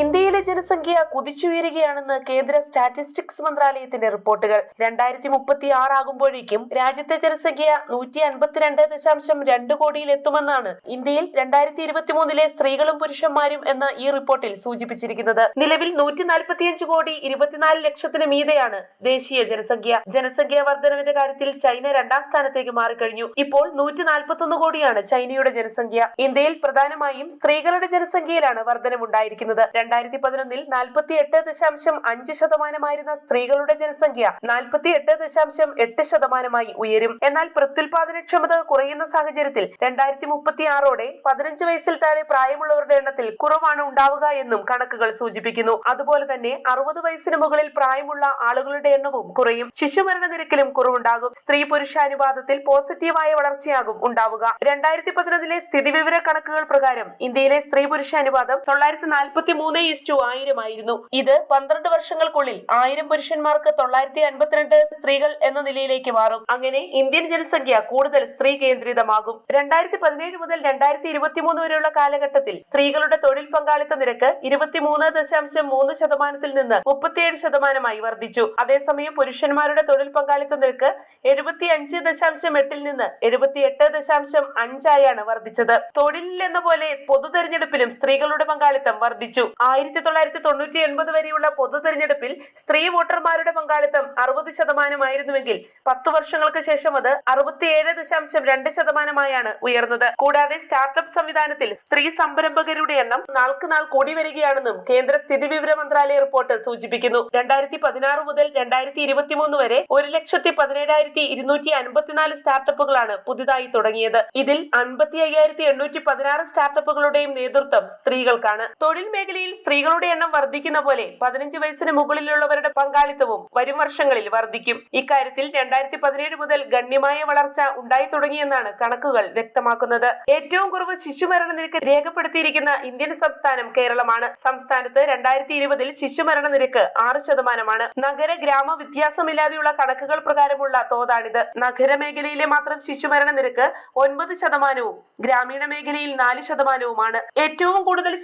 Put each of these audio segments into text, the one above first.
ഇന്ത്യയിലെ ജനസംഖ്യ കുതിച്ചുയരുകയാണെന്ന് കേന്ദ്ര സ്റ്റാറ്റിസ്റ്റിക്സ് മന്ത്രാലയത്തിന്റെ റിപ്പോർട്ടുകൾ. രണ്ടായിരത്തി മുപ്പത്തി ആറാകുമ്പോഴേക്കും രാജ്യത്തെ ജനസംഖ്യ നൂറ്റി അൻപത്തിരണ്ട് ദശാംശം രണ്ട് കോടിയിൽ എത്തുമെന്നാണ് ഇന്ത്യയിൽ രണ്ടായിരത്തി ഇരുപത്തിമൂന്നിലെ സ്ത്രീകളും പുരുഷന്മാരും എന്ന ഈ റിപ്പോർട്ടിൽ സൂചിപ്പിച്ചിരിക്കുന്നത്. നിലവിൽ നൂറ്റി നാൽപ്പത്തിയഞ്ച് കോടി ഇരുപത്തിനാല് ലക്ഷത്തിന് മീതെയാണ് ദേശീയ ജനസംഖ്യ. ജനസംഖ്യാ വർധനവിന്റെ കാര്യത്തിൽ ചൈന രണ്ടാം സ്ഥാനത്തേക്ക് മാറിക്കഴിഞ്ഞു. ഇപ്പോൾ നൂറ്റി നാൽപ്പത്തൊന്ന് കോടിയാണ് ചൈനയുടെ ജനസംഖ്യ. ഇന്ത്യയിൽ പ്രധാനമായും സ്ത്രീകളുടെ ജനസംഖ്യയിലാണ് വർധനമുണ്ടായിരിക്കുന്നത് രണ്ടായിരത്തി പതിനൊന്നിൽ നാൽപ്പത്തി എട്ട് ദശാംശം അഞ്ച് ശതമാനമായിരുന്ന സ്ത്രീകളുടെ ജനസംഖ്യ നാൽപ്പത്തി എട്ട് ദശാംശം എട്ട് ശതമാനമായി ഉയരും. എന്നാൽ പ്രത്യുൽപാദനക്ഷമത കുറയുന്ന സാഹചര്യത്തിൽ രണ്ടായിരത്തി മുപ്പത്തി ആറോടെ പതിനഞ്ച് വയസ്സിൽ താഴെ പ്രായമുള്ളവരുടെ എണ്ണത്തിൽ കുറവാണ് ഉണ്ടാവുക എന്നും കണക്കുകൾ സൂചിപ്പിക്കുന്നു. അതുപോലെ തന്നെ അറുപത് വയസ്സിന് മുകളിൽ പ്രായമുള്ള ആളുകളുടെ എണ്ണവും കുറയും. ശിശുമരണ നിരക്കിലും കുറവുണ്ടാകും. സ്ത്രീ പുരുഷാനുപാതത്തിൽ പോസിറ്റീവായ വളർച്ചയാകും ഉണ്ടാവുക. രണ്ടായിരത്തി പതിനൊന്നിലെ സ്ഥിതിവിവര കണക്കുകൾ പ്രകാരം ഇന്ത്യയിലെ സ്ത്രീ പുരുഷ അനുപാതം തൊള്ളായിരത്തി നാൽപ്പത്തി മൂന്ന് ഇസ്റ്റു ആയിരം ആയിരുന്നു ഇത് പന്ത്രണ്ട് വർഷങ്ങൾക്കുള്ളിൽ ആയിരം പുരുഷന്മാർക്ക് തൊള്ളായിരത്തി അൻപത്തിരണ്ട് സ്ത്രീകൾ എന്ന നിലയിലേക്ക് മാറും. അങ്ങനെ ഇന്ത്യൻ ജനസംഖ്യ കൂടുതൽ സ്ത്രീ കേന്ദ്രിതമാകും. രണ്ടായിരത്തി പതിനേഴ് മുതൽ രണ്ടായിരത്തി ഇരുപത്തിമൂന്ന് വരെയുള്ള കാലഘട്ടത്തിൽ സ്ത്രീകളുടെ തൊഴിൽ പങ്കാളിത്ത നിരക്ക് ഇരുപത്തിമൂന്ന് ദശാംശം മൂന്ന് ശതമാനത്തിൽ നിന്ന് മുപ്പത്തിയേഴ് ശതമാനമായി വർദ്ധിച്ചു. അതേസമയം പുരുഷന്മാരുടെ തൊഴിൽ പങ്കാളിത്ത നിരക്ക് എഴുപത്തി അഞ്ച് ദശാംശം എട്ടിൽ നിന്ന് എഴുപത്തി എട്ട് ദശാംശം അഞ്ചായാണ് വർദ്ധിച്ചത്. തൊഴിലിൽ എന്ന പോലെ പൊതു തെരഞ്ഞെടുപ്പിലും സ്ത്രീകളുടെ പങ്കാളിത്തം വർദ്ധിച്ചു. ആയിരത്തി തൊള്ളായിരത്തി തൊണ്ണൂറ്റി എൺപത് വരെയുള്ള പൊതു തെരഞ്ഞെടുപ്പിൽ സ്ത്രീ വോട്ടർമാരുടെ പങ്കാളിത്തം അറുപത് ശതമാനമായിരുന്നുവെങ്കിൽ പത്തു വർഷങ്ങൾക്ക് ശേഷം അത് അറുപത്തിയേഴ് ദശാംശം രണ്ട് ശതമാനമായാണ് ഉയർന്നത്. കൂടാതെ സ്റ്റാർട്ടപ്പ് സംവിധാനത്തിൽ സ്ത്രീ സംരംഭകരുടെ എണ്ണം നാൾക്ക് നാൾ കൂടി വരികയാണെന്നും കേന്ദ്ര സ്ഥിതി വിവര മന്ത്രാലയ റിപ്പോർട്ട് സൂചിപ്പിക്കുന്നു. രണ്ടായിരത്തി പതിനാറ് മുതൽ രണ്ടായിരത്തി ഇരുപത്തിമൂന്ന് വരെ ഒരു ലക്ഷത്തി പതിനേഴായിരത്തി ഇരുന്നൂറ്റി അൻപത്തിനാല് സ്റ്റാർട്ടപ്പുകളാണ് പുതുതായി തുടങ്ങിയത്. ഇതിൽ അൻപത്തി അയ്യായിരത്തി എണ്ണൂറ്റി പതിനാറ് സ്റ്റാർട്ടപ്പുകളുടെയും നേതൃത്വം സ്ത്രീകൾക്കാണ്. തൊഴിൽ മേഖലയിൽ സ്ത്രീകളുടെ എണ്ണം വർദ്ധിക്കുന്ന പോലെ പതിനഞ്ച് വയസ്സിന് മുകളിലുള്ളവരുടെ പങ്കാളിത്തവും വരും വർഷങ്ങളിൽ വർദ്ധിക്കും. ഇക്കാര്യത്തിൽ രണ്ടായിരത്തി പതിനേഴ് മുതൽ ഗണ്യമായ വളർച്ച ഉണ്ടായി തുടങ്ങിയെന്നാണ് കണക്കുകൾ വ്യക്തമാക്കുന്നത്. ഏറ്റവും കുറവ് ശിശുമരണ നിരക്ക് രേഖപ്പെടുത്തിയിരിക്കുന്ന ഇന്ത്യൻ സംസ്ഥാനം കേരളമാണ്. സംസ്ഥാനത്ത് രണ്ടായിരത്തി ഇരുപതിൽ ശിശുമരണ നിരക്ക് ആറ് ശതമാനമാണ്. നഗര ഗ്രാമ വ്യത്യാസമില്ലാതെയുള്ള കണക്കുകൾ പ്രകാരമുള്ള തോതാണിത്. നഗര മേഖലയിലെ മാത്രം ശിശുമരണ നിരക്ക് ഒൻപത് ശതമാനവും ഗ്രാമീണ മേഖലയിൽ നാല് ശതമാനവുമാണ്. ഏറ്റവും കൂടുതൽ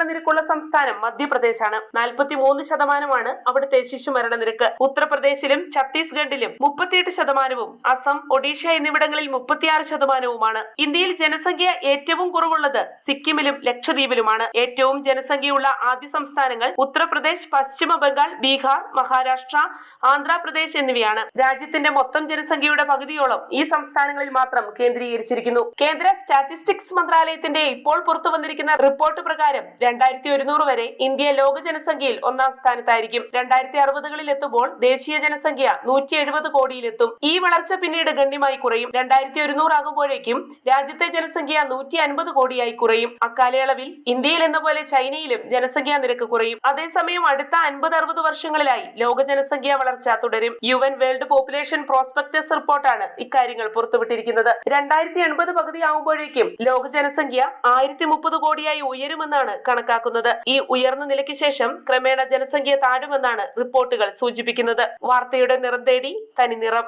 ശിശുമരണ നിരക്കുള്ള സംസ്ഥാനം മധ്യപ്രദേശാണ്. നാൽപ്പത്തി മൂന്ന് ശതമാനമാണ് അവിടുത്തെ ശിശുമരണ നിരക്ക്. ഉത്തർപ്രദേശിലും ഛത്തീസ്ഗഡിലും മുപ്പത്തിയെട്ട് ശതമാനവും അസം ഒഡീഷ എന്നിവിടങ്ങളിൽ മുപ്പത്തിയാറ് ശതമാനവുമാണ്. ഇന്ത്യയിൽ ജനസംഖ്യ ഏറ്റവും കുറവുള്ളത് സിക്കിമിലും ലക്ഷദ്വീപിലുമാണ്. ഏറ്റവും ജനസംഖ്യയുള്ള ആദ്യ സംസ്ഥാനങ്ങൾ ഉത്തർപ്രദേശ് പശ്ചിമ ബംഗാൾ ബീഹാർ മഹാരാഷ്ട്ര ആന്ധ്രാപ്രദേശ് എന്നിവയാണ്. രാജ്യത്തിന്റെ മൊത്തം ജനസംഖ്യയുടെ പകുതിയോളം ഈ സംസ്ഥാനങ്ങളിൽ മാത്രം കേന്ദ്രീകരിച്ചിരിക്കുന്നു. കേന്ദ്ര സ്റ്റാറ്റിസ്റ്റിക്സ് മന്ത്രാലയത്തിന്റെ ഇപ്പോൾ പുറത്തു വന്നിരിക്കുന്ന റിപ്പോർട്ട് പ്രകാരം രണ്ടായിരത്തി ഒരുന്നൂറ് വരെ ഇന്ത്യ ലോക ജനസംഖ്യയിൽ ഒന്നാം സ്ഥാനത്തായിരിക്കും. രണ്ടായിരത്തി അറുപതുകളിൽ എത്തുമ്പോൾ ദേശീയ ജനസംഖ്യ നൂറ്റി എഴുപത് കോടിയിലെത്തും. ഈ വളർച്ച പിന്നീട് ഗണ്യമായി കുറയും. രണ്ടായിരത്തി ഒരുന്നൂറ് ആകുമ്പോഴേക്കും രാജ്യത്തെ ജനസംഖ്യ നൂറ്റി അൻപത് കോടിയായി കുറയും. അക്കാലയളവിൽ ഇന്ത്യയിൽ എന്ന പോലെ ചൈനയിലും ജനസംഖ്യാ നിരക്ക് കുറയും. അതേസമയം അടുത്ത അൻപത് അറുപത് വർഷങ്ങളിലായി ലോക ജനസംഖ്യ വളർച്ച തുടരും. U N world population prospects റിപ്പോർട്ടാണ് ഇക്കാര്യങ്ങൾ പുറത്തുവിട്ടിരിക്കുന്നത്. രണ്ടായിരത്തി എൺപത് പകുതിയാകുമ്പോഴേക്കും ലോക ജനസംഖ്യ ആയിരത്തി മുപ്പത് കോടിയായി ഉയരുമെന്നാണ് കണക്കാക്കുന്നത്. ഈ ഉയർന്ന നിലയ്ക്ക് ശേഷം ക്രമേണ ജനസംഖ്യ താഴുമെന്നാണ് റിപ്പോർട്ടുകൾ സൂചിപ്പിക്കുന്നത്. വാർത്തയുടെ നിറം തേടി തനി നിറം